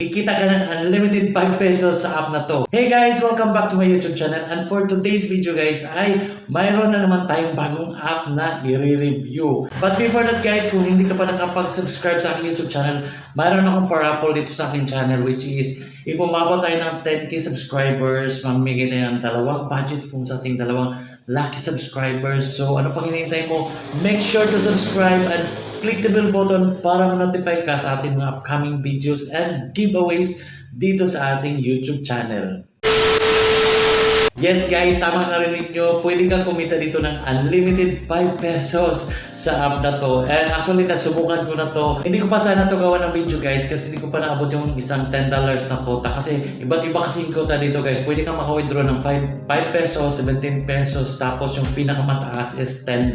Kikita ka ng unlimited 5 pesos sa app na to. Hey guys! Welcome back to my YouTube channel. And for today's video guys ay mayroon na naman tayong bagong app na i-review. But before that guys, kung hindi ka pa nakapag-subscribe sa aking YouTube channel, mayroon akong parapol dito sa aking channel which is if umabot tayo ng 10k subscribers, mamigay tayo ng dalawang budget phone sa ating dalawang lucky subscribers. So ano pang hinihintay mo? Make sure to subscribe and click the bell button para ma-notify ka sa ating mga upcoming videos and giveaways dito sa ating YouTube channel. Yes guys, tama narinig nyo, pwede kang kumita dito ng unlimited 5 pesos sa app na to. And actually, nasubukan ko na to. Hindi ko pa sana to gawa ng video guys kasi hindi ko pa naabot yung isang $10 na quota. Kasi iba't iba kasi yung quota dito guys. Pwede kang maka-withdraw ng 5, 5 pesos, 17 pesos, tapos yung pinakamataas is $10.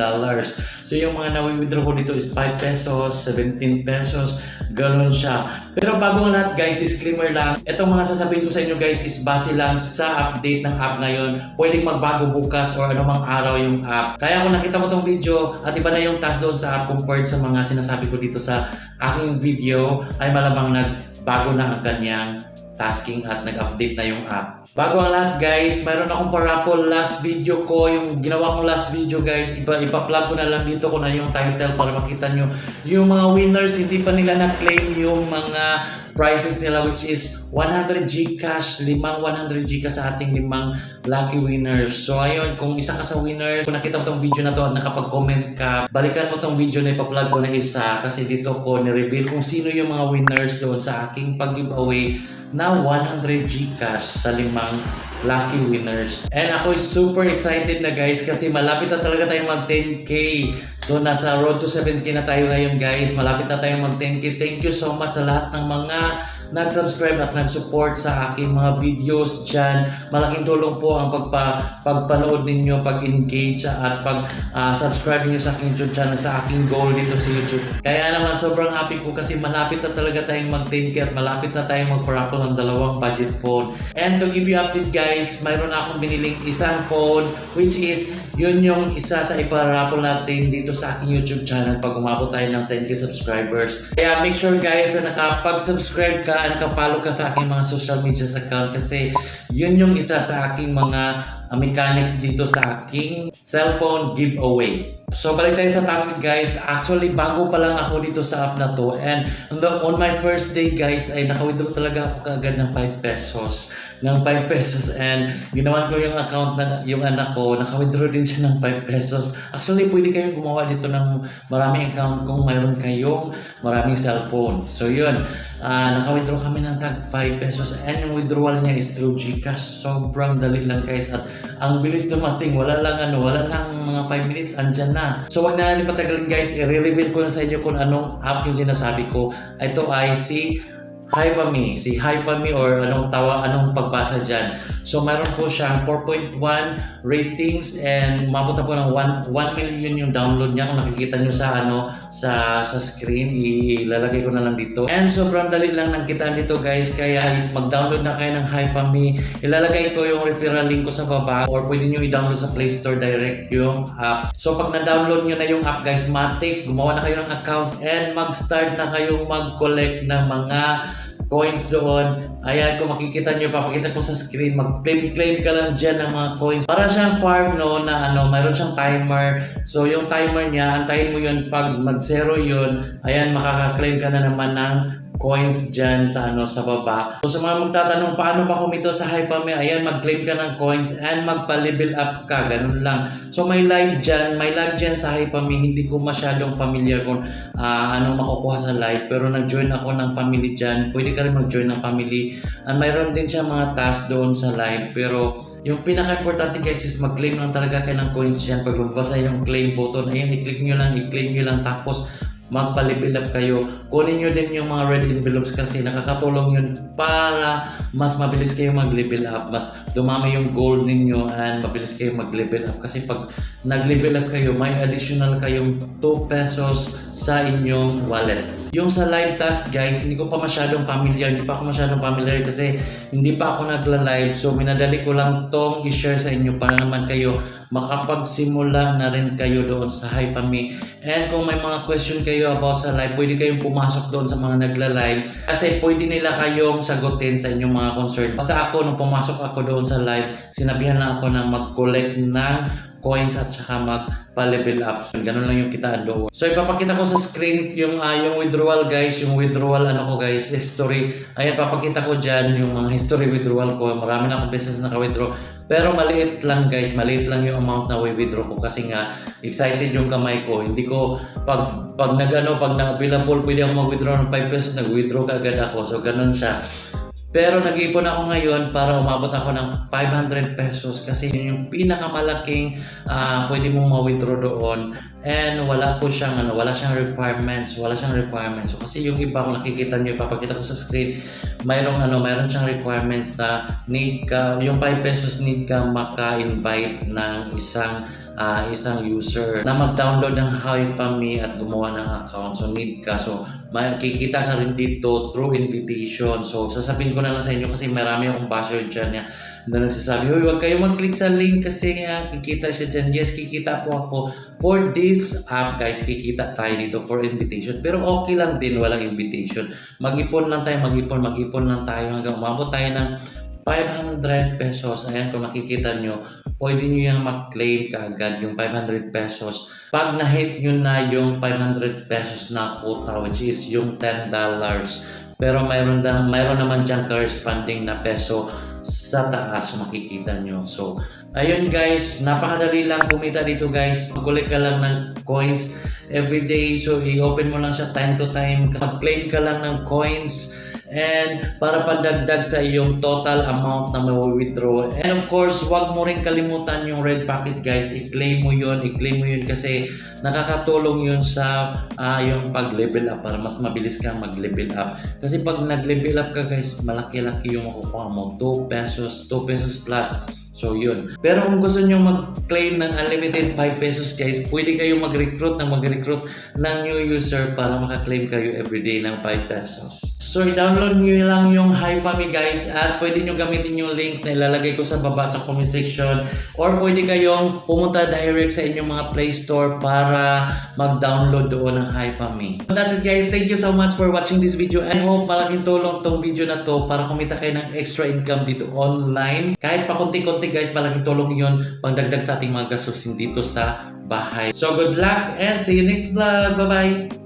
So yung mga na-withdraw ko dito is 5 pesos, 17 pesos, ganun siya. Pero bago ang lahat guys, disclaimer lang, itong mga sasabihin ko sa inyo guys is base lang sa update ng app ngayon. Pwedeng magbago bukas or anumang araw yung app. Kaya kung nakita mo tong video at iba na yung task doon sa app compared sa mga sinasabi ko dito sa aking video, ay malamang nagbago na ang kanyang tasking at nag-update na yung app. Bago ang lahat guys, mayroon akong parapol last video ko, yung ginawa kong last video guys, ipa, ipa-plug ko na lang dito kung ano yung title para makita nyo. Yung mga winners, hindi pa nila na-claim yung mga prizes nila which is 100 Gcash, limang 100 Gcash sa ating limang lucky winners. So ayun, kung isa ka sa winner, kung nakita mo tong video na to at nakapag-comment ka, balikan mo tong video na ipa-plug ko na isa kasi dito ko ni-reveal kung sino yung mga winners doon sa aking pag-giveaway na 100 Gcash sa limang lucky winners. And ako is super excited na guys kasi malapit na talaga tayong mag 10k. So nasa road to 7k na tayo ngayon guys. Malapit na tayong mag 10k. Thank you so much sa lahat ng mga nag-subscribe at nag-support sa aking mga videos dyan. Malaking tulong po ang pagpa, pagpanood ninyo, pag-engage at pag-subscribe ninyo sa aking YouTube channel, sa aking goal dito sa YouTube. Kaya naman sobrang happy ko kasi malapit na talaga tayong mag 10k at malapit na tayong mag-raffle ng dalawang budget phone. And to give you update guys, mayroon akong biniling isang phone which is yun yung isa sa iparaffle natin dito sa aking YouTube channel pag umabot tayo ng 10k subscribers. Kaya make sure guys na nakapag-subscribe ka, nakafollow ka sa aking mga social media account kasi yun yung isa sa aking mga uh, mechanics dito sa aking cellphone giveaway. So balik tayo sa topic guys. Actually bago pa lang ako dito sa app na to and on, the- on my first day guys ay naka-withdraw talaga ako kaagad ng 5 pesos ng 5 pesos and ginawan ko yung account ng yung anak ko naka-withdraw din siya ng 5 pesos. Actually pwede kayong gumawa dito ng maraming account kung mayroon kayong maraming cellphone. So yun, ah naka-withdraw kami ng tag 5 pesos and yung withdrawal niya is through Gcash. Sobrang dali lang guys at ang bilis dumating. Wala lang ano, wala lang mga 5 minutes andyan na. So wag na natin patagalin guys, i-reveal ko na sa inyo kung anong app yung sinasabi ko. Ito ay si Hypami, si Hypami or anong tawa, anong pagbasa dyan. So mayroon po siyang 4.1 ratings and na po ng 1, 1 million yung download niya. Kung nakikita nyo sa ano sa sa screen ilalagay ko na lang dito. And sobrang dali lang ng kitaan dito guys. Kaya mag-download na kayo ng Hypami ilalagay ko yung referral link ko sa baba. Or pwede nyo i-download sa Play Store direct yung app. So pag na-download nyo na yung app guys matik gumawa na kayo ng account. And mag-start na kayong mag-collect ng mga coins doon. Ayan, kung makikita nyo, papakita ko sa screen, mag-claim-claim ka lang dyan ng mga coins. Para siyang farm, no, na ano, mayroon siyang timer. So, yung timer niya, antayin mo yun, pag mag-zero yun, ayan, makaka-claim ka na naman ng coins dyan sa ano sa baba. So sa mga magtatanong paano ba kumito sa Hypame, ayan mag-claim ka ng coins and magpa-level up ka, ganun lang. So may live dyan, may live dyan sa Hypame, hindi ko masyadong familiar kung ah, anong makukuha sa live pero nag-join ako ng family dyan. Pwede ka rin mag-join ng family. And mayroon din siya mga task doon sa live pero yung pinaka-importante guys is mag-claim lang talaga kayo ng coins dyan. Pag magbasa yung claim button, ayan, i-click nyo lang, i-claim nyo lang tapos magpalipid up kayo. Kunin nyo din yung mga red envelopes kasi nakakatulong yun para mas mabilis kayo mag-level up, mas dumami yung gold ninyo and mabilis kayo mag-level up. Kasi pag nag-level up kayo, may additional kayong 2 pesos sa inyong wallet. Yung sa live task guys, hindi ko pa masyadong familiar, hindi pa ako masyadong familiar kasi hindi pa ako nagla-live. So minadali ko lang tong i-share sa inyo para naman kayo makapagsimula na rin kayo doon sa HiFami. And kung may mga question kayo about sa live, pwede kayong pumasok doon sa mga nagla-live kasi pwede nila kayong sagutin sa inyong mga concern. Basta ako, nung pumasok ako doon sa live, sinabihan lang ako na mag-collect ng coins at saka magpa-level up. Ganun lang yung kitaan doon. So ipapakita ko sa screen yung ah, yung withdrawal guys, yung withdrawal ano ko guys, history. Ayan papakita ko diyan yung mga history withdrawal ko. Marami na akong beses naka-withdraw. Pero maliit lang guys, maliit lang yung amount na withdraw ko kasi nga excited yung kamay ko. Hindi ko pag pag nagano pag na-available pwede ako mag-withdraw ng 5 pesos, nag-withdraw kaagad ako. So ganun siya. Pero nag-ipon ako ngayon para umabot ako ng 500 pesos kasi yun yung pinakamalaking ah, pwede mong ma-withdraw doon. And wala po siyang ano, wala siyang requirements, wala siyang requirements. So kasi yung iba kung nakikita niyo, ipapakita ko sa screen, mayroong ano, mayroon siyang requirements na need ka, yung 5 pesos need ka maka-invite ng isang ah, isang user na mag-download ng HiFami at gumawa ng account. So need ka. So makikita ka rin dito through invitation. So sasabihin ko na lang sa inyo kasi marami akong basher dyan na, na nagsasabi, Hoy, huwag kayo mag-click sa link kasi nga kikita siya dyan. Yes, kikita po ako. For this app guys, kikita tayo dito for invitation. Pero okay lang din, walang invitation. Mag-ipon lang tayo, mag-ipon, mag-ipon lang tayo hanggang umabot tayo ng 500 pesos. Ayan, kung makikita nyo, pwede nyo yung mag-claim kaagad yung 500 pesos. Pag na-hit nyo na yung 500 pesos na quota, which is yung $10. Pero mayroon, na, mayroon naman dyan corresponding na peso sa taas makikita nyo. So, ayun guys, napakadali lang kumita dito guys. Mag-collect ka lang ng coins every day. So, i-open mo lang siya time to time. Mag-claim ka lang ng coins and para pandagdag sa iyong total amount na may-withdraw. And of course, wag mo rin kalimutan yung red packet guys. I-claim mo yun, i-claim mo yun kasi nakakatulong yun sa ah, yung pag-level up para mas mabilis kang mag-level up. Kasi pag nag-level up ka guys, malaki-laki yung makukuha mo. 2 pesos, 2 pesos plus. So yun. Pero kung gusto nyo mag-claim ng unlimited 5 pesos guys, pwede kayong mag-recruit ng mag-recruit ng new user para maka-claim kayo everyday ng 5 pesos. So i-download nyo lang yung HiFami guys at pwede nyo gamitin yung link na ilalagay ko sa baba sa comment section or pwede kayong pumunta direct sa inyong mga Play Store para mag-download doon ng HiFami. That's it guys. Thank you so much for watching this video. I hope malaking tulong tong video na to para kumita kayo ng extra income dito online. Kahit pa konti-konti guys, malaking tulong yun pangdagdag sa ating mga gastusin dito sa bahay. So good luck and see you next vlog. Bye-bye!